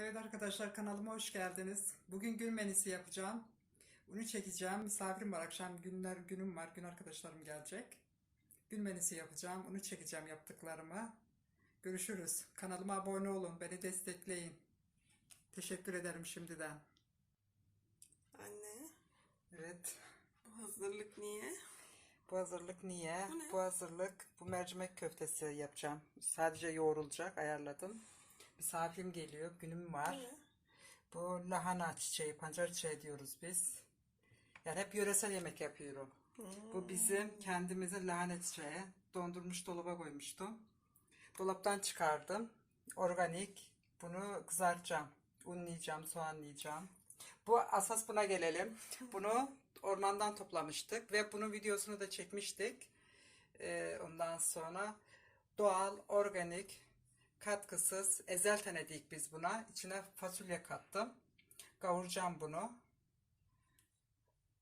Evet arkadaşlar kanalıma hoş geldiniz. Bugün gün menüsü yapacağım. Unu çekeceğim. Misafirim var. Akşam günler günüm var. Gün arkadaşlarım gelecek. Gün menüsü yapacağım. Unu çekeceğim yaptıklarımı. Görüşürüz. Kanalıma abone olun. Beni destekleyin. Teşekkür ederim şimdiden. Anne, Evet. bu hazırlık niye? Bu hazırlık niye? Bu ne? Bu hazırlık bu mercimek köftesi yapacağım. Sadece yoğrulacak. Ayarladım. Misafirim geliyor. Günüm var. Bu ne? Bu lahana çiçeği, pancar çiçeği diyoruz biz. Yani hep yöresel yemek yapıyorum. Bu bizim kendimizin lahana çiçeği. Dondurmuş dolaba koymuştum. Dolaptan çıkardım. Organik. Bunu kızartacağım. Unlayacağım, soğanlayacağım. Bu asas buna gelelim. Bunu ormandan toplamıştık ve bunun videosunu da çekmiştik. Ee, ondan sonra doğal, organik, katkısız ezelten dik biz buna. İçine fasulye kattım. Kavuracağım bunu.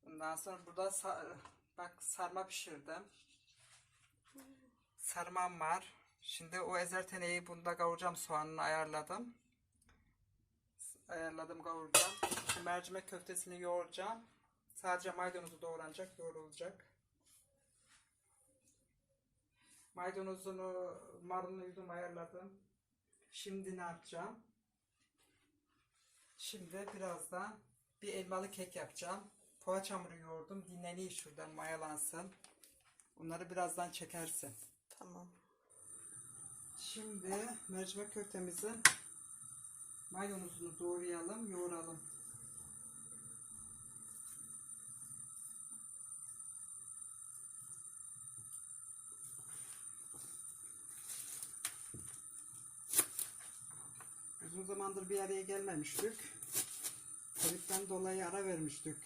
Ondan sonra burada sa- bak sarma pişirdim. Sarmam var. Şimdi o ezelteneyi bunda kavuracağım. Soğanını ayarladım. Ayarladım kavuracağım. Şimdi mercimek köftesini yoğuracağım. Sadece maydanozu doğranacak, yoğrulacak. Maydanozunu marulunu ayarladım. Şimdi ne yapacağım? Şimdi birazdan bir elmalı kek yapacağım. Poğaça hamuru yoğurdum. Dinleniyor şuradan mayalansın. Bunları birazdan çekersin. Tamam. Şimdi mercimek köftemizin maydanozunu doğrayalım, yoğuralım. Zamandır bir araya gelmemiştik. Covid'den dolayı ara vermiştik.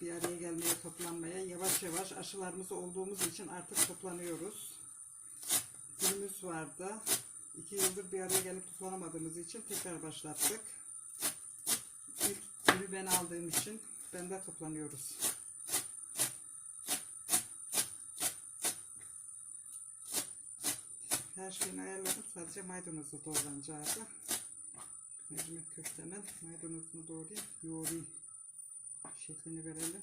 Bir araya gelmeye, toplanmaya yavaş yavaş aşılarımız olduğumuz için artık toplanıyoruz günümüz vardı. İki yıldır bir araya gelip toplanamadığımız için tekrar başlattık. İlk günü ben aldığım için ben de toplanıyoruz. Her şeyini ayarladım. Sadece maydanozu doğranacaktı. Mercimek köftemin maydanozunu doğrayayım, yoğurayım. Şeklini verelim.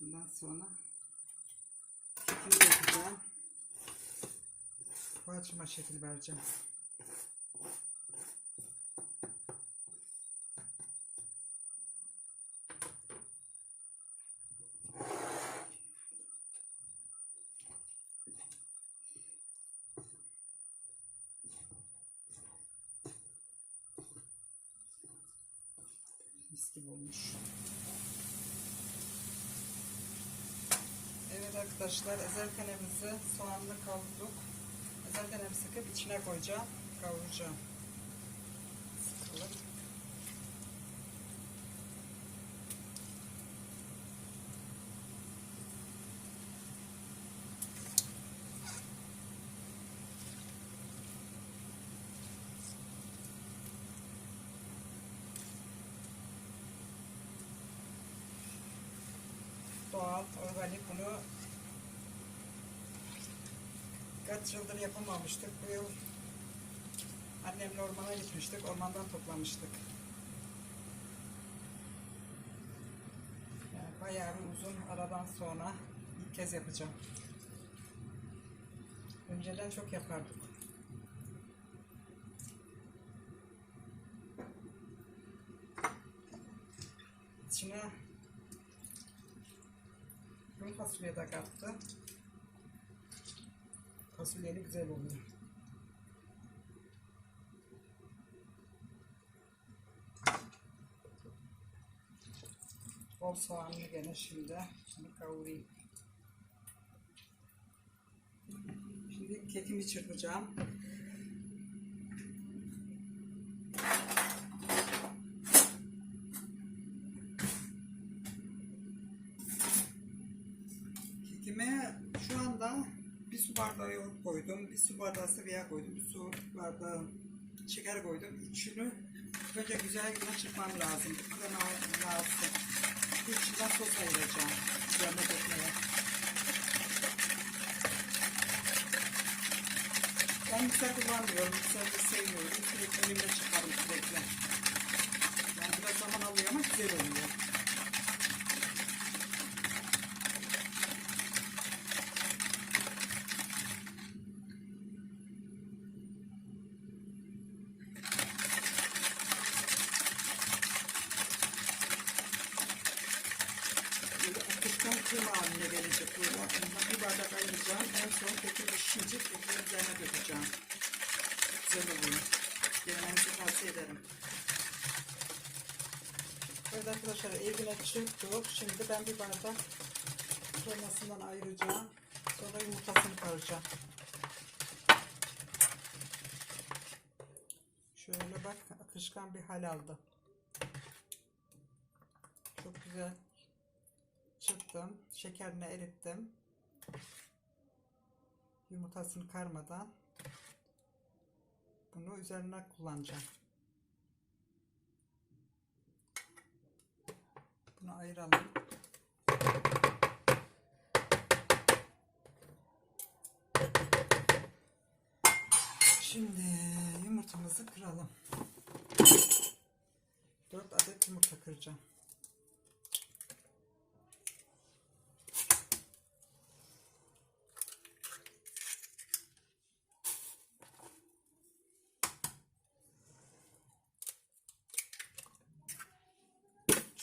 Bundan sonra kekini yapacağım. Poğaçama şekil vereceğim. Mis gibi. Evet arkadaşlar ezerkenemizi soğanla kavurduk. Ezerkenemi sıkıp içine koyacağım. Kavuracağım. Doğal, organik bunu kaç yıldır yapamamıştık. Bu yıl annemle ormana gitmiştik. Ormandan toplamıştık. Yani bayağı bir uzun aradan sonra ilk kez yapacağım. Önceden çok yapardık. İçine kuru fasulye de kattı. Fasulyeli güzel oluyor. Bol soğanlı gene şimdi. Şimdi kavurayım. Şimdi kekimi çırpacağım. Su bardağı yoğurt koydum, bir su bardağı sıvı yağ koydum, bir su bardağı şeker koydum. İçini önce güzel güzel çırpmam lazım. Krema lazım. Bu içinden sos ayıracağım. Üzerine dökmeye. Ben mikser kullanmıyorum. Mikser de sevmiyorum. önüme çıkarım sürekli. Yani biraz zaman alıyor ama güzel oluyor. Böyle akışkan kıyma haline Bundan bir bardak ayıracağım. En son kekin pişince kekin üzerine dökeceğim. Güzel oluyor. Denemenizi tavsiye ederim. Evet arkadaşlar evine çıktık. Şimdi ben bir bardak kremasından ayıracağım. Sonra yumurtasını karacağım. Şöyle bak akışkan bir hal aldı. Çok güzel çırptım. Şekerini erittim. Yumurtasını karmadan bunu üzerine kullanacağım. Bunu ayıralım. Şimdi yumurtamızı kıralım. 4 adet yumurta kıracağım.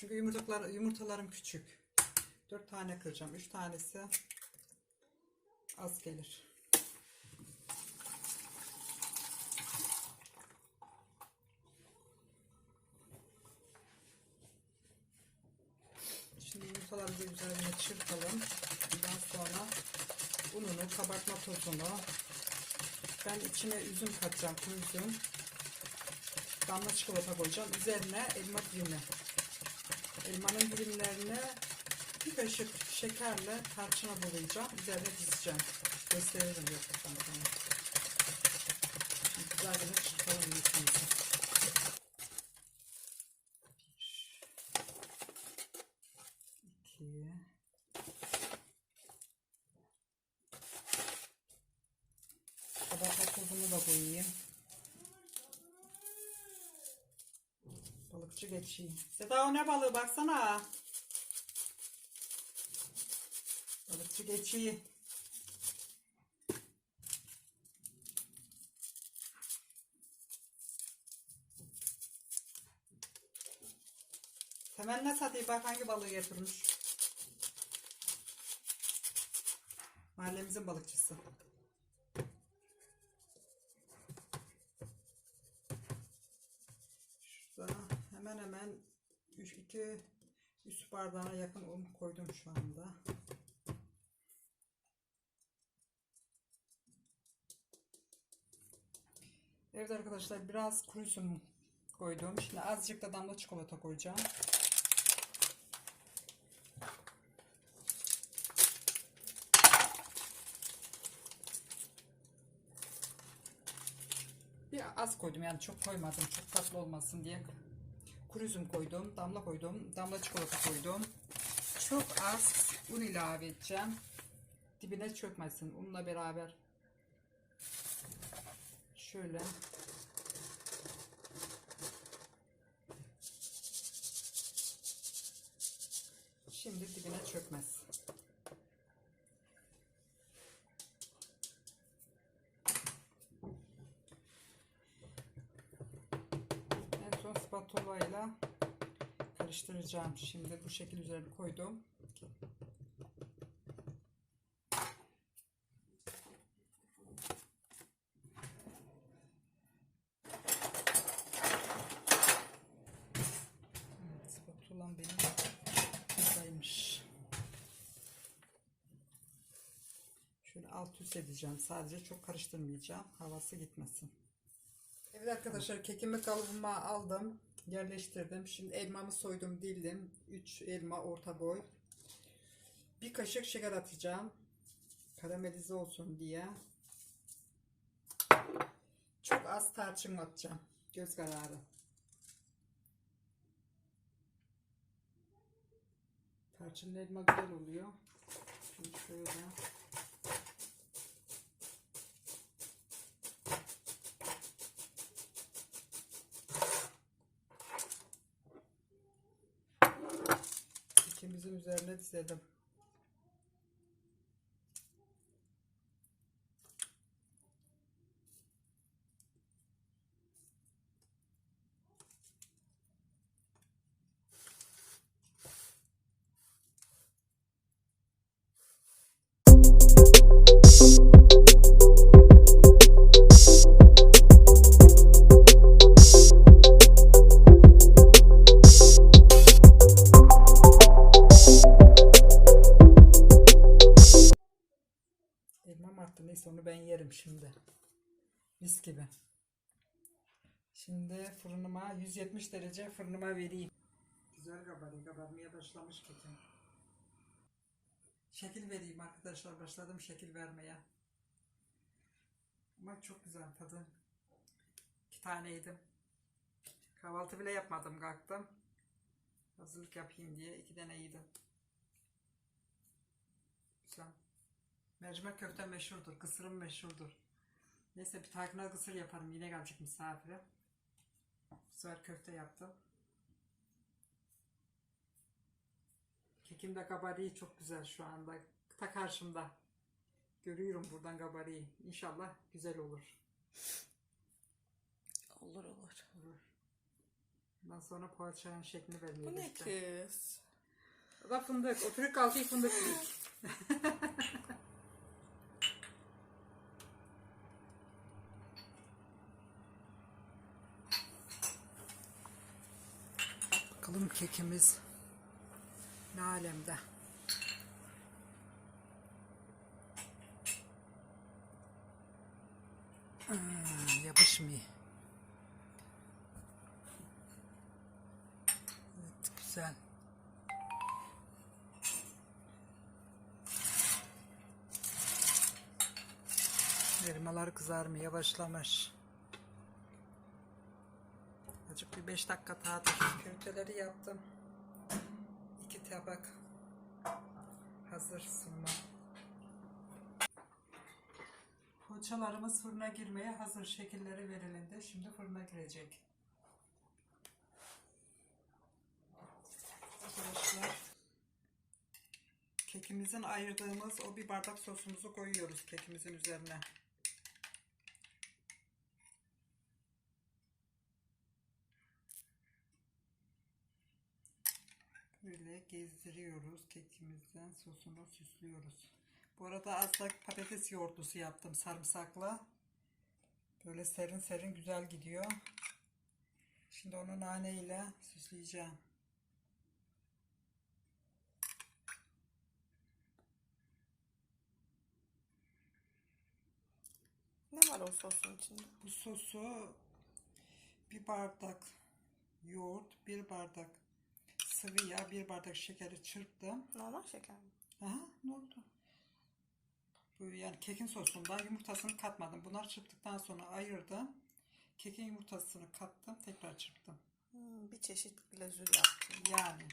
Çünkü yumurtalar, yumurtalarım küçük. 4 tane kıracağım. 3 tanesi az gelir. Şimdi yumurtalarımızı güzelce çırpalım. Ondan sonra ununu, kabartma tozunu. Ben içine üzüm katacağım, üzüm. Damla çikolata koyacağım. Üzerine elma dilimi. Elmanın dilimlerine bir kaşık şekerle tarçına bulayacağım. Üzerine dizeceğim. Gösteririm sonra. Şimdi güzelce çırpalım yumurtamızı. Bir, iki, kabartma tozunu da koyayım. Balıkçı geçeyim. Seda o ne balığı baksana. Balıkçı geçeyim. Hemen ne satayım bak hangi balığı getirmiş. Mahallemizin balıkçısı. Şurada hemen hemen 3 2 3 bardağına yakın un koydum şu anda. Evet arkadaşlar biraz kuru koydum. Şimdi azıcık da damla çikolata koyacağım. Bir az koydum yani çok koymadım çok tatlı olmasın diye. Kuru üzüm koydum, damla koydum, damla çikolata koydum. Çok az un ilave edeceğim. Dibine çökmesin unla beraber. Şöyle. Şimdi dibine çökmez. En son spatula ile karıştıracağım. Şimdi bu şekil üzerine koydum. Spatulam benim buradaymış. Şöyle alt üst edeceğim. Sadece çok karıştırmayacağım. Havası gitmesin. Evet arkadaşlar kekimi kalıbıma aldım. Yerleştirdim. Şimdi elmamı soydum dildim. 3 elma orta boy. Bir kaşık şeker atacağım. Karamelize olsun diye. Çok az tarçın atacağım. Göz kararı. Tarçınlı elma güzel oluyor. Şimdi şöyle. Üzerine dizelim. Yerim şimdi. Mis gibi. Şimdi fırınıma 170 derece fırınıma vereyim. Güzel kabarıyor. Kabarmaya başlamış kekim. Şekil vereyim arkadaşlar. Başladım şekil vermeye. Ama çok güzel tadı. İki tane yedim. Kahvaltı bile yapmadım kalktım. Hazırlık yapayım diye iki tane yedim. Güzel. Mercimek köfte meşhurdur. Kısırım meşhurdur. Neyse bir takına kısır yaparım. Yine gelecek misafire. Bu sefer köfte yaptım. Kekim de kabariyi çok güzel şu anda. Ta karşımda. Görüyorum buradan kabariyi. İnşallah güzel olur. Olur olur. Olur. Ondan sonra poğaçanın şeklini vermeye Bu ne kız? O da fındık. Oturup kalkıyor fındık Bakalım kekimiz ne alemde. Aa, yapışmıyor. Evet, güzel. Elmalar kızarmaya başlamış. Azıcık bir 5 dakika dur. Köfteleri yaptım. 2 tabak hazır sunma. Poğaçalarımız fırına girmeye hazır şekilleri verilindi. Şimdi fırına girecek. Arkadaşlar kekimizin ayırdığımız o bir bardak sosumuzu koyuyoruz kekimizin üzerine. Böyle gezdiriyoruz kekimizden sosunu süslüyoruz. Bu arada az da patates yoğurtlusu yaptım sarımsakla. Böyle serin serin güzel gidiyor. Şimdi onu nane ile süsleyeceğim. Ne var o sosun içinde? Bu sosu bir bardak yoğurt, bir bardak sıvı yağ, bir bardak şekeri çırptım. Normal şeker mi? Aha ne oldu? Bu yani kekin sosunda yumurtasını katmadım. Bunları çırptıktan sonra ayırdım. Kekin yumurtasını kattım, tekrar çırptım. Hmm, bir çeşit glazür yaptım. Yani